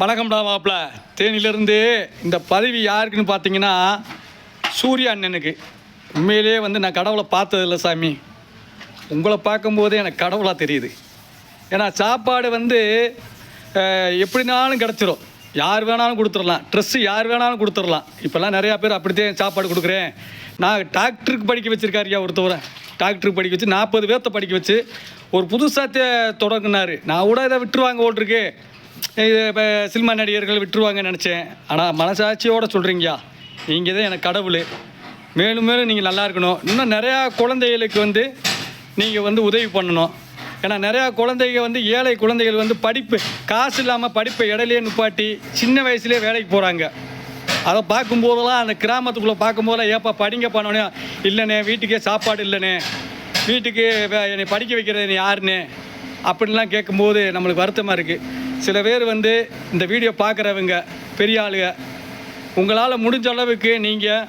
வணக்கம்டா மாப்பிள்ள தேனியிலேருந்து இந்த பதவி யாருக்குன்னு பார்த்தீங்கன்னா சூர்யா அண்ணனுக்கு. உண்மையிலேயே வந்து நான் கடவுளை பார்த்ததில்ல சாமி. உங்களை பார்க்கும்போதே எனக்கு கடவுளாக தெரியுது. ஏன்னா சாப்பாடு வந்து எப்படினாலும் கிடச்சிரும். யார் வேணாலும் கொடுத்துடலாம். ட்ரெஸ்ஸு யார் வேணாலும் கொடுத்துடலாம். இப்போல்லாம் நிறையா பேர் அப்படித்தான் சாப்பாடு கொடுக்குறேன். நான் டாக்டருக்கு படிக்க வச்சுருக்காருயா ஒருத்தவரை. டாக்டருக்கு படிக்க வச்சு நாற்பது பேர்த்த படிக்க வச்சு ஒரு புதுசாக தொடங்கினார். நான் கூட இதை விட்டுருவாங்க ஓட்டிருக்கு இது இப்போ சினிமா நடிகர்கள் விட்டுருவாங்கன்னு நினச்சேன். ஆனால் மனசாட்சியோடு சொல்கிறீங்கயா நீங்கள் தான் எனக்கு கடவுள். மேலும் மேலும் நீங்கள் நல்லா இருக்கணும். இன்னும் நிறையா குழந்தைகளுக்கு வந்து நீங்கள் வந்து உதவி பண்ணணும். ஏன்னா நிறையா குழந்தைங்க வந்து ஏழை குழந்தைகள் வந்து படிப்பு காசு இல்லாமல் படிப்பை இடையிலே நிப்பாட்டி சின்ன வயசுலேயே வேலைக்கு போகிறாங்க அதை பார்க்கும்போதெல்லாம் அந்த கிராமத்துக்குள்ளே பார்க்கும்போதெல்லாம் ஏப்பா படிங்க பண்ணோன்னே இல்லைண்ணே வீட்டுக்கே சாப்பாடு இல்லைண்ணே. வீட்டுக்கு வே- என்னை படிக்க வைக்கிறது நீ யாருண்ணே அப்படின்லாம் கேட்கும்போது நம்மளுக்கு வருத்தமாக இருக்குது சில பேர் வந்து இந்த வீடியோ பார்க்குறவங்க பெரிய ஆளுங்க உங்களால் முடிஞ்ச அளவுக்கு நீங்கள்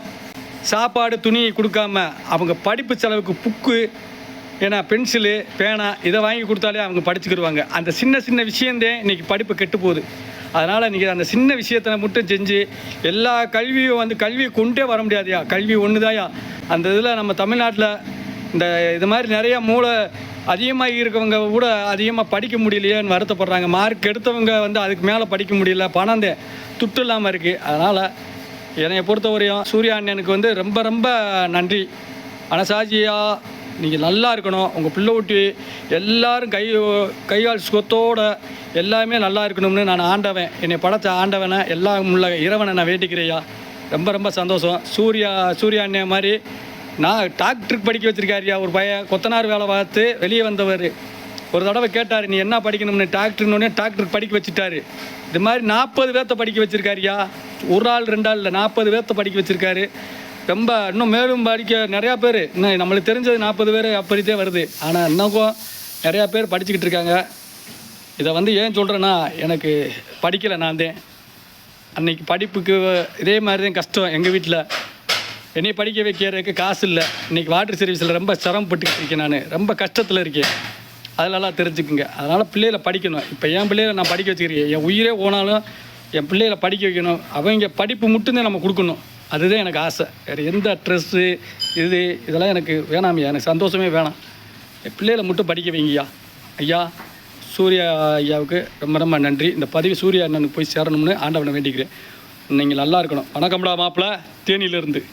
சாப்பாடு துணி கொடுக்காம அவங்க படிப்பு செலவுக்கு புக்கு ஏன்னா பென்சிலு பேனா இதை வாங்கி கொடுத்தாலே அவங்க படிச்சுக்கிடுவாங்க. அந்த சின்ன சின்ன விஷயந்தே இன்றைக்கி படிப்பு கெட்டு போகுது. அதனால் நீங்கள் அந்த சின்ன விஷயத்தை மட்டும் செஞ்சு எல்லா கல்வியும் வந்து கல்வியை கொண்டே வர முடியாதையா? கல்வி ஒன்று தாயா அந்த இதில் நம்ம தமிழ்நாட்டில் இந்த இது மாதிரி நிறைய மூளை அதிகமாக இருக்கவங்க கூட அதிகமாக படிக்க முடியலையேன்னு வருத்தப்படுறாங்க. மார்க் எடுத்தவங்க வந்து அதுக்கு மேலே படிக்க முடியல. பணம் துட்டு இல்லாமல் இருக்குது அதனால் என்னை பொறுத்தவரையும் சூர்யா அண்ணனுக்கு வந்து ரொம்ப ரொம்ப நன்றி. அனசாஜியா நீங்கள் நல்லா இருக்கணும். உங்கள் பிள்ளை ஊட்டி எல்லாரும் கை கைகால் சுகத்தோட எல்லாமே நல்லா இருக்கணும்னு நான் ஆண்டவன் என்னை படத்தை ஆண்டவனை எல்லாம் உள்ள இறைவனை நான் வேண்டிக்கிறையா ரொம்ப ரொம்ப சந்தோஷம். சூர்யா சூர்யா அண்ணன் மாதிரி நான் டாக்டருக்கு படிக்க வச்சிருக்காருயா ஒரு பையன் கொத்தனார் வேலை பார்த்து வெளியே வந்தவர். ஒரு தடவை கேட்டார் நீ என்ன படிக்கணும்னு? டாக்டர்னோடனே டாக்டருக்கு படிக்க வச்சுட்டாரு. இது மாதிரி நாற்பது பேர்த்த படிக்க வச்சிருக்காருயா ஒரு ஆள் ரெண்டு ஆள் இல்லை நாற்பது பேர்த்த படிக்க வச்சிருக்காரு. ரொம்ப இன்னும் மேலும் படிக்க நிறையா பேர். இன்னும் நம்மளுக்கு தெரிஞ்சது நாற்பது பேர் அப்படித்தே வருது. ஆனால் இன்னும் நிறையா பேர் படிச்சுக்கிட்டு இருக்காங்க. இதை வந்து ஏன் சொல்கிறேன்னா எனக்கு படிக்கலை நான் தான். அன்றைக்கி படிப்புக்கு இதே மாதிரி தான் கஷ்டம் எங்கள் வீட்டில் என்னை படிக்க வைக்கிறதுக்கு காசு இல்லை. இன்றைக்கி வாட்டர் சர்வீஸில் ரொம்ப சிரமப்பட்டுக்கிட்டு இருக்கேன் நான். ரொம்ப கஷ்டத்தில் இருக்கேன். அதிலலாம் தெரிஞ்சுக்குங்க. அதனால் பிள்ளைகளை படிக்கணும். இப்போ என் பிள்ளைகளை நான் படிக்க வச்சுக்கிறேன். என் உயிரே போனாலும் என் பிள்ளைகளை படிக்க வைக்கணும். அவங்க படிப்பு மட்டும்தான் நம்ம கொடுக்கணும். அதுதான் எனக்கு ஆசை. வேறு எந்த ட்ரெஸ்ஸு இது இதெல்லாம் எனக்கு வேணாமையா எனக்கு சந்தோஷமே வேணாம். என் பிள்ளைகளை மட்டும் படிக்க வைங்கய்யா. ஐயா சூர்யா ஐயாவுக்கு ரொம்ப ரொம்ப நன்றி. இந்த பதிவு சூர்யா அண்ணனுக்கு போய் சேரணும்னு ஆண்டவனை வேண்டிக்கிறேன். நீங்கள் நல்லா இருக்கணும். வணக்கம்டா மாப்பிள்ள. தேனியிலிருந்து.